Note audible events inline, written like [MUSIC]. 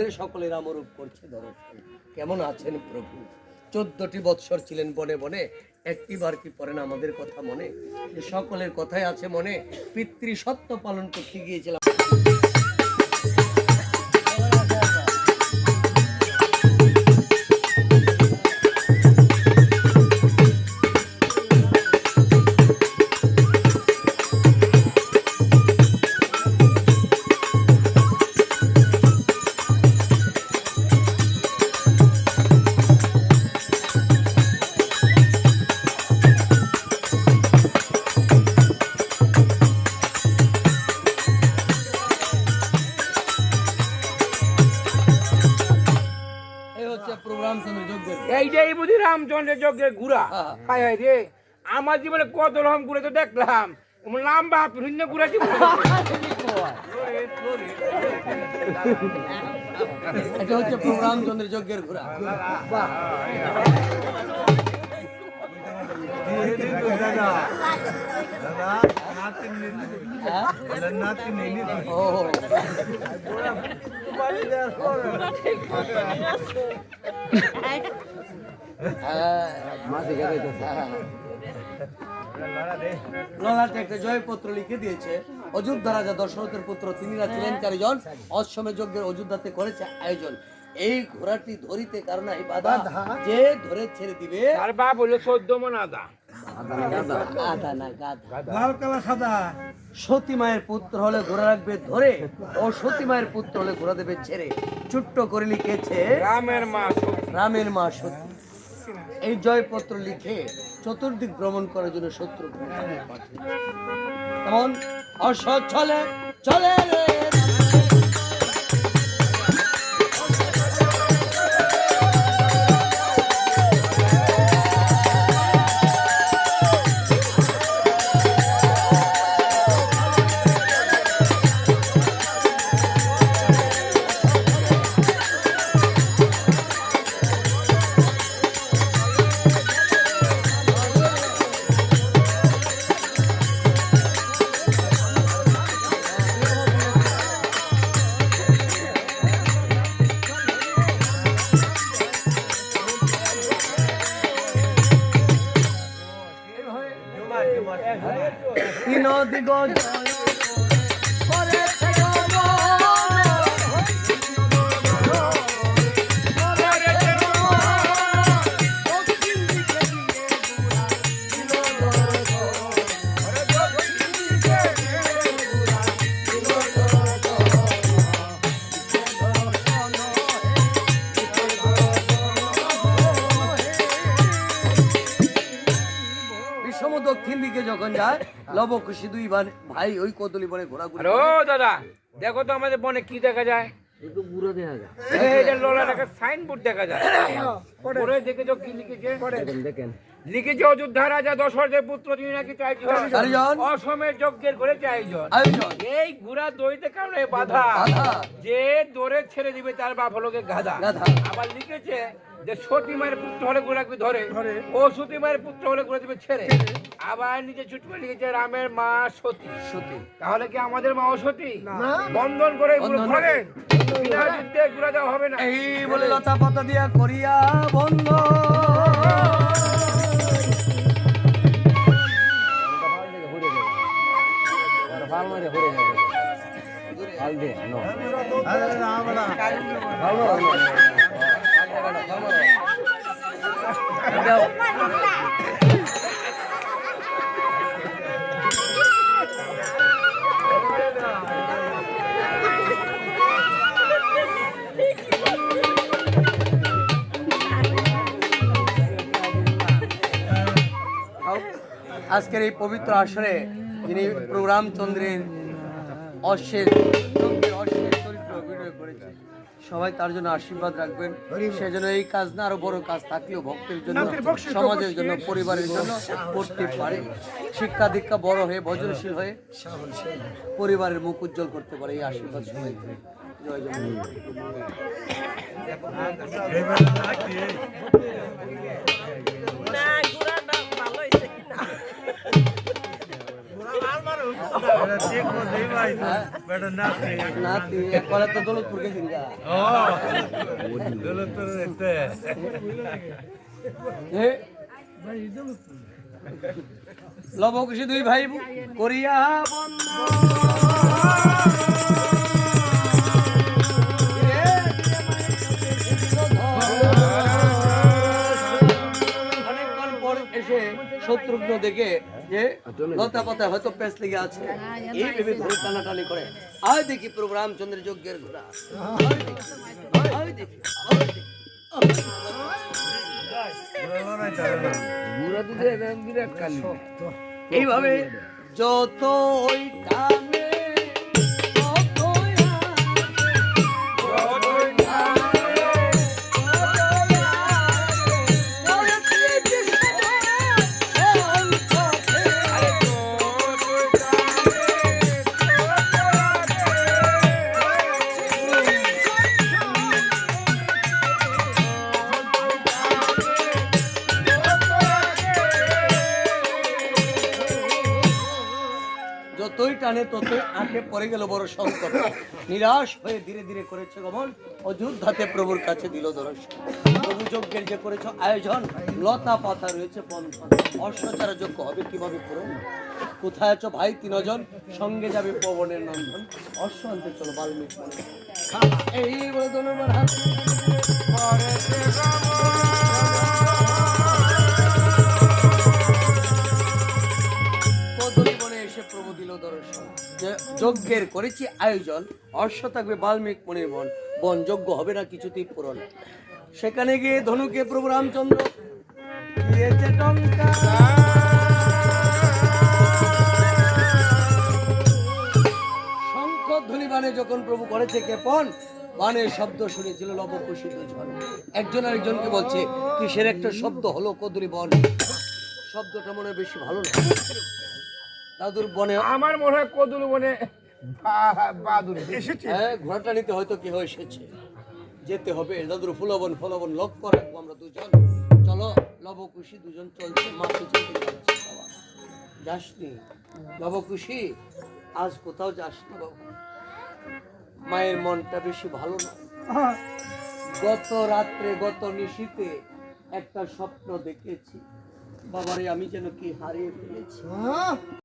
করে সকলের আমরূপ করছে দর্শন কেমন আছেন প্রভু? চোদ্দটি বৎসর ছিলেন বনে বনে একটি বার কি পড়েন আমাদের কথা মনে? সকলের কথাই আছে মনে পিতৃ সত্য পালন করতে গিয়েছিলাম। এইটাই বুঝি রামচন্দ্রের যজ্ঞের গুড়া হ্যাঁ। হায় হায় রে আমার জীবনে কত রকম ঘুরে তো দেখলাম লম্বা ভিন্ন ঘুরে জীবনে এটা হচ্ছে প্রোগ্রাম চন্দ্রের যজ্ঞের হ্যাঁ? ও হ্যাঁ, হ্যাঁ। ললাটে একটা জয়পত্র লিখে দিয়েছে অযোধ্যা রাজা দশরথের পুত্র তিনিরা ছিলেন চারিজন অশ্বমে যজ্ঞের অযোধ্যাতে করেছে আয়োজন। এই ঘোড়াটি ধরিতে কারণ এই বাধা যে ধরে ছেড়ে দিবে তার বাপ হলো চোদ্দ মন সতী মায়ের পুত্র হলে ঘোড়া রাখবে ধরে ও সতী মায়ের পুত্র হলে ঘোড়া দেবে ছেড়ে। চুট্ট করে লিখেছে রামের মা রামের মা সতী। এই জয়পত্র লিখে চতুর্দিক ভ্রমণ করার জন্য শত্রু তেমন অসৎ চলে চলে রে। দিগ জয় দক্ষিণ দিকে যখন যায় লবকুশি দুই ভাই- ভাই ওই কদলি বনে ঘোরাঘুরি ও দাদা দেখো তো আমাদের বনে কি দেখা যায়? একটু বুড়ো দেখা যায়। এইটা লোলা একটা সাইনবোর্ড দেখা যায়। [COUGHS] পরে দেখেছ কি লিখেছে? দেখেন লিখেছে অযোধ্যা রাজা দশরথের পুত্র তিনি নাকি অসমের যজ্ঞের করে চাইজন। আয়োজন এই ঘোড়া দড়িতে কারণে বাধা। বাধা। যে দৌড়ে ছেড়ে দিবে তার বাপ গাধা। আবার লিখেছে যে সতী মায়ের পুত্র হলে ঘোড়াকে ধরে? ও সতী মায়ের পুত্র হলে ঘোড়া দিবে ছেড়ে। আবার নিজে ছুট করে লিখেছে রামের মা সতী। সতী। তাহলে কি আমাদের মা সতী বন্ধন করে বন্ধন। ধরেন বিনা যুদ্ধে ঘোড়া দেওয়া হবে না। এই বলে লতা পাতা দিয়া করিয়া বন্ধ। আজকের এই পবিত্র আসরে যিনি প্রোগ্রাম চন্দ্রের অশ্বের চন্দ্রের অশ্বের চরিত্র অভিনয় করেছেন সবাই তার জন্য আশীর্বাদ রাখবেন। সেজন্য এই কাজ না আরও বড় কাজ থাকলেও ভক্তের জন্য সমাজের জন্য পরিবারের জন্য করতে পারে। শিক্ষা দীক্ষা বড় হয়ে ভজনশীল হয়ে পরিবারের মুখ উজ্জ্বল করতে পারে এই আশীর্বাদ সবাই জয় জয়। লব খুশি দুই ভাই করিয়া শত্রুঘ্ন দেখে যে লতা পাতা হয়তো পেস লেগে আছে। এই ভেবে ধরে টানাটানি করে। আয় দেখি যজ্ঞের ঘোড়া। এইভাবে যত ওই যতই টানে ততই আঁকে পড়ে গেল বড় সংকট। নিরাশ হয়ে ধীরে ধীরে করেছে গমন অযোধ্যাতে প্রভুর কাছে দিল দর্শন প্রভু যজ্ঞের যে করেছ আয়োজন, লতা পাতা রয়েছে বন্ধন। অশ্বচারা যজ্ঞ হবে কীভাবে করো কোথায় আছো ভাই তিনজন? সঙ্গে যাবে পবনের নন্দন। অশ্ব আনতে চলো বাল্মীকি এই বলে ধন্যবাদ হাত। দিল দর্শন। যজ্ঞের করেছি আয়োজন অশ্ব থাকবে বাল্মীক মনির বন বন যজ্ঞ হবে না কিছুতেই পূরণ। সেখানে গিয়ে ধনুকে প্রভু রামচন্দ্র শঙ্খ ধ্বনি বানে যখন প্রভু করেছে কেপন বানের শব্দ শুনেছিল লবকুশি দুজন একজন আরেকজনকে বলছে, কিসের একটা শব্দ হলো কদলি বন শব্দটা মনে বেশি ভালো না। দাদুর বনে। আমার মনে হয় কদুল বনে বাদুর এসেছে হ্যাঁ ঘোড়াটা নিতে হয়তো কেহ এসেছে। যেতে হবে। দাদুর ফুলবন ফলবন লক্ষ্য রাখব আমরা দুজন। চলো লবকুশি দুজন চলছে মা পিছন থেকে যাচ্ছে যাসনি? লবকুশি আজ কোথাও যাস না বাবা? মায়ের মনটা বেশি ভালো না। গত রাত্রে গত নিশীতে একটা স্বপ্ন দেখেছি। বাবারে আমি যেন কি হারিয়ে ফেলেছি।